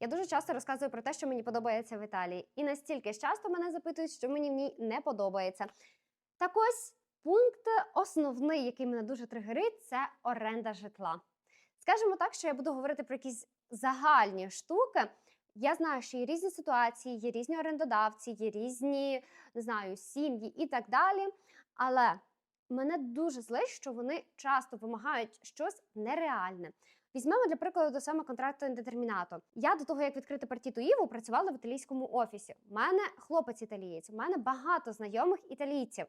Я дуже часто розказую про те, що мені подобається в Італії, і настільки часто мене запитують, що мені в ній не подобається. Так ось пункт основний, який мене дуже тригерить, це оренда житла. Скажімо так, що я буду говорити про якісь загальні штуки. Я знаю, що є різні ситуації, є різні орендодавці, є різні не знаю, сім'ї і так далі. Але мене дуже злить, що вони часто вимагають щось нереальне. Візьмемо для прикладу саме контракту індетермінато. Я до того, як відкрити партіту Іву, працювала в італійському офісі. У мене хлопець італієць, у мене багато знайомих італійців.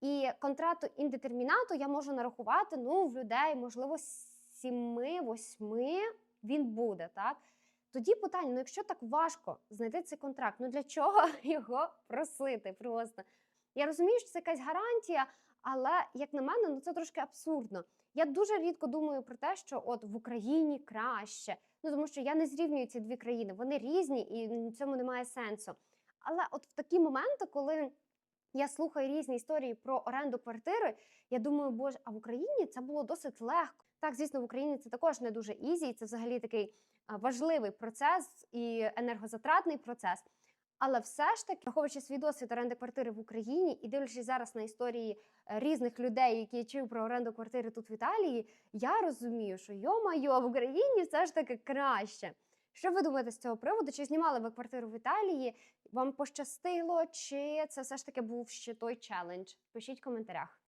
І контракту індетермінато я можу нарахувати ну, в людей, можливо, сіми-восьми він буде. так? Тоді питання: ну якщо так важко знайти цей контракт, ну для чого його просити? Просто я розумію, що це якась гарантія, але як на мене, ну це трошки абсурдно. Я дуже рідко думаю про те, що от в Україні краще. Ну тому що я не зрівнюю ці дві країни. Вони різні і в цьому немає сенсу. Але от в такі моменти, коли я слухаю різні історії про оренду квартири, я думаю, боже, а в Україні це було досить легко. Так, звісно, в Україні це також не дуже ізі, це взагалі такий важливий процес і енергозатратний процес. Але все ж таки, враховуючи свій досвід оренди квартири в Україні і дивлячись зараз на історії е, різних людей, які я чую про оренду квартири тут в Італії, я розумію, що йо-майо, в Україні все ж таки краще. Що ви думаєте з цього приводу? Чи знімали ви квартиру в Італії? Вам пощастило, чи це все ж таки був ще той челендж? Пишіть в коментарях.